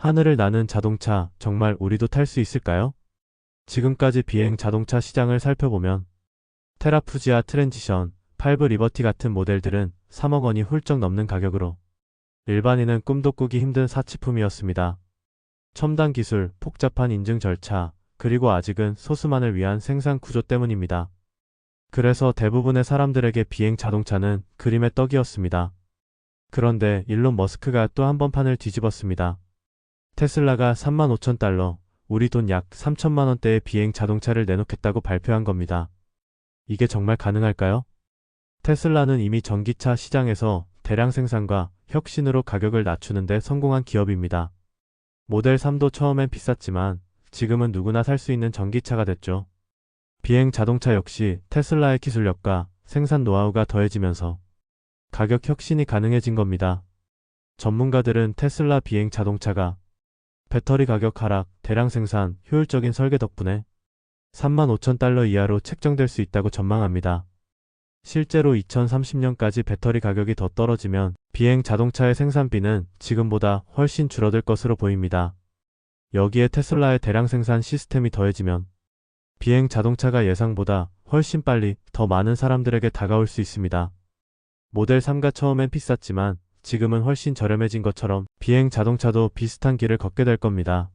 하늘을 나는 자동차 정말 우리도 탈 수 있을까요? 지금까지 비행 자동차 시장을 살펴보면 테라푸지아 트랜지션, 5 리버티 같은 모델들은 3억 원이 훌쩍 넘는 가격으로 일반인은 꿈도 꾸기 힘든 사치품이었습니다. 첨단 기술, 복잡한 인증 절차, 그리고 아직은 소수만을 위한 생산 구조 때문입니다. 그래서 대부분의 사람들에게 비행 자동차는 그림의 떡이었습니다. 그런데 일론 머스크가 또 한 번 판을 뒤집었습니다. 테슬라가 3만 5천 달러, 우리 돈 약 3천만 원대의 비행 자동차를 내놓겠다고 발표한 겁니다. 이게 정말 가능할까요? 테슬라는 이미 전기차 시장에서 대량 생산과 혁신으로 가격을 낮추는데 성공한 기업입니다. 모델 3도 처음엔 비쌌지만 지금은 누구나 살 수 있는 전기차가 됐죠. 비행 자동차 역시 테슬라의 기술력과 생산 노하우가 더해지면서 가격 혁신이 가능해진 겁니다. 전문가들은 테슬라 비행 자동차가 배터리 가격 하락, 대량 생산, 효율적인 설계 덕분에 3만 5천 달러 이하로 책정될 수 있다고 전망합니다. 실제로 2030년까지 배터리 가격이 더 떨어지면 비행 자동차의 생산비는 지금보다 훨씬 줄어들 것으로 보입니다. 여기에 테슬라의 대량 생산 시스템이 더해지면 비행 자동차가 예상보다 훨씬 빨리 더 많은 사람들에게 다가올 수 있습니다. 모델 3가 처음엔 비쌌지만 지금은 훨씬 저렴해진 것처럼 비행 자동차도 비슷한 길을 걷게 될 겁니다.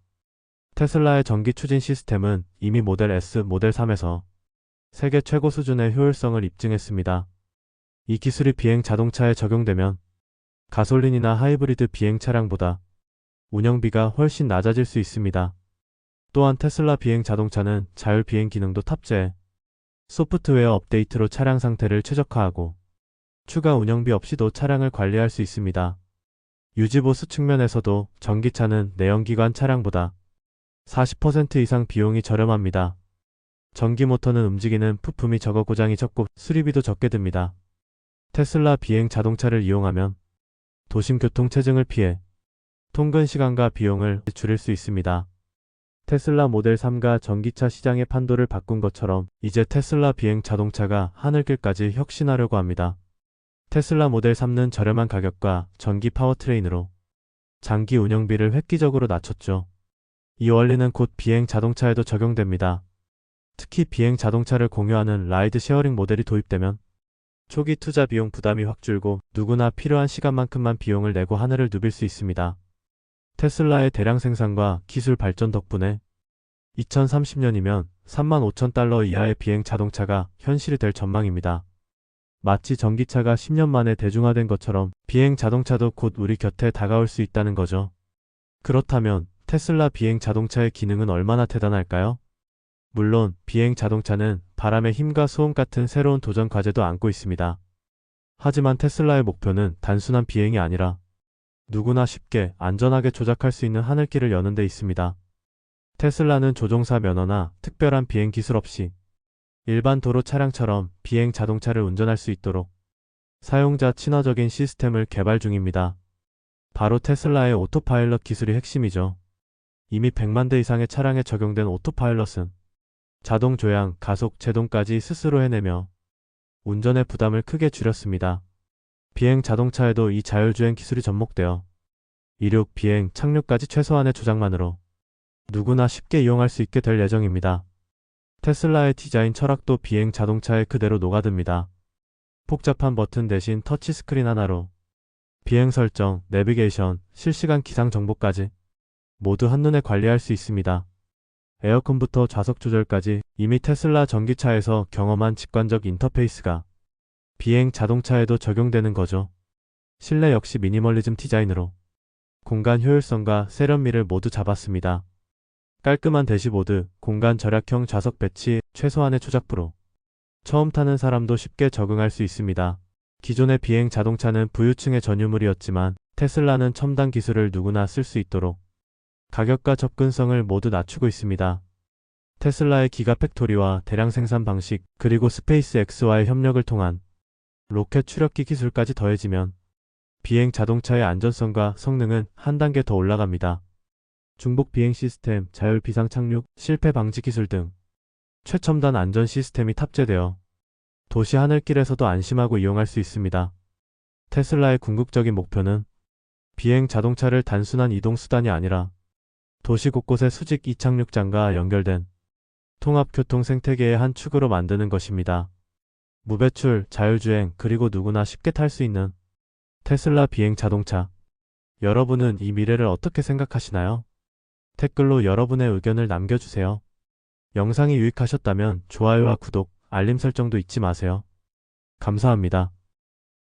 테슬라의 전기 추진 시스템은 이미 모델 S, 모델 3에서 세계 최고 수준의 효율성을 입증했습니다. 이 기술이 비행 자동차에 적용되면 가솔린이나 하이브리드 비행 차량보다 운영비가 훨씬 낮아질 수 있습니다. 또한 테슬라 비행 자동차는 자율 비행 기능도 탑재해 소프트웨어 업데이트로 차량 상태를 최적화하고 추가 운영비 없이도 차량을 관리할 수 있습니다. 유지보수 측면에서도 전기차는 내연기관 차량보다 40% 이상 비용이 저렴합니다. 전기 모터는 움직이는 부품이 적어 고장이 적고 수리비도 적게 듭니다. 테슬라 비행 자동차를 이용하면 도심 교통 체증을 피해 통근 시간과 비용을 줄일 수 있습니다. 테슬라 모델 3가 전기차 시장의 판도를 바꾼 것처럼 이제 테슬라 비행 자동차가 하늘길까지 혁신하려고 합니다. 테슬라 모델 3는 저렴한 가격과 전기 파워트레인으로 장기 운영비를 획기적으로 낮췄죠. 이 원리는 곧 비행 자동차에도 적용됩니다. 특히 비행 자동차를 공유하는 라이드 쉐어링 모델이 도입되면 초기 투자 비용 부담이 확 줄고 누구나 필요한 시간만큼만 비용을 내고 하늘을 누빌 수 있습니다. 테슬라의 대량 생산과 기술 발전 덕분에 2030년이면 3만 5천 달러 이하의 비행 자동차가 현실이 될 전망입니다. 마치 전기차가 10년 만에 대중화된 것처럼 비행 자동차도 곧 우리 곁에 다가올 수 있다는 거죠. 그렇다면 테슬라 비행 자동차의 기능은 얼마나 대단할까요? 물론 비행 자동차는 바람의 힘과 소음 같은 새로운 도전 과제도 안고 있습니다. 하지만 테슬라의 목표는 단순한 비행이 아니라 누구나 쉽게 안전하게 조작할 수 있는 하늘길을 여는 데 있습니다. 테슬라는 조종사 면허나 특별한 비행 기술 없이 일반 도로 차량처럼 비행 자동차를 운전할 수 있도록 사용자 친화적인 시스템을 개발 중입니다. 바로 테슬라의 오토파일럿 기술이 핵심이죠. 이미 100만 대 이상의 차량에 적용된 오토파일럿은 자동 조향, 가속, 제동까지 스스로 해내며 운전의 부담을 크게 줄였습니다. 비행 자동차에도 이 자율주행 기술이 접목되어 이륙, 비행, 착륙까지 최소한의 조작만으로 누구나 쉽게 이용할 수 있게 될 예정입니다. 테슬라의 디자인 철학도 비행 자동차에 그대로 녹아듭니다. 복잡한 버튼 대신 터치스크린 하나로 비행 설정, 내비게이션, 실시간 기상 정보까지 모두 한눈에 관리할 수 있습니다. 에어컨부터 좌석 조절까지 이미 테슬라 전기차에서 경험한 직관적 인터페이스가 비행 자동차에도 적용되는 거죠. 실내 역시 미니멀리즘 디자인으로 공간 효율성과 세련미를 모두 잡았습니다. 깔끔한 대시보드, 공간 절약형 좌석 배치, 최소한의 조작부로 처음 타는 사람도 쉽게 적응할 수 있습니다. 기존의 비행 자동차는 부유층의 전유물이었지만 테슬라는 첨단 기술을 누구나 쓸 수 있도록 가격과 접근성을 모두 낮추고 있습니다. 테슬라의 기가팩토리와 대량 생산 방식, 그리고 스페이스 X와의 협력을 통한 로켓 추력기 기술까지 더해지면 비행 자동차의 안전성과 성능은 한 단계 더 올라갑니다. 중복 비행 시스템, 자율 비상 착륙, 실패 방지 기술 등 최첨단 안전 시스템이 탑재되어 도시 하늘길에서도 안심하고 이용할 수 있습니다. 테슬라의 궁극적인 목표는 비행 자동차를 단순한 이동 수단이 아니라 도시 곳곳의 수직 이착륙장과 연결된 통합교통 생태계의 한 축으로 만드는 것입니다. 무배출, 자율주행, 그리고 누구나 쉽게 탈 수 있는 테슬라 비행 자동차. 여러분은 이 미래를 어떻게 생각하시나요? 댓글로 여러분의 의견을 남겨주세요. 영상이 유익하셨다면 좋아요와 구독, 알림 설정도 잊지 마세요. 감사합니다.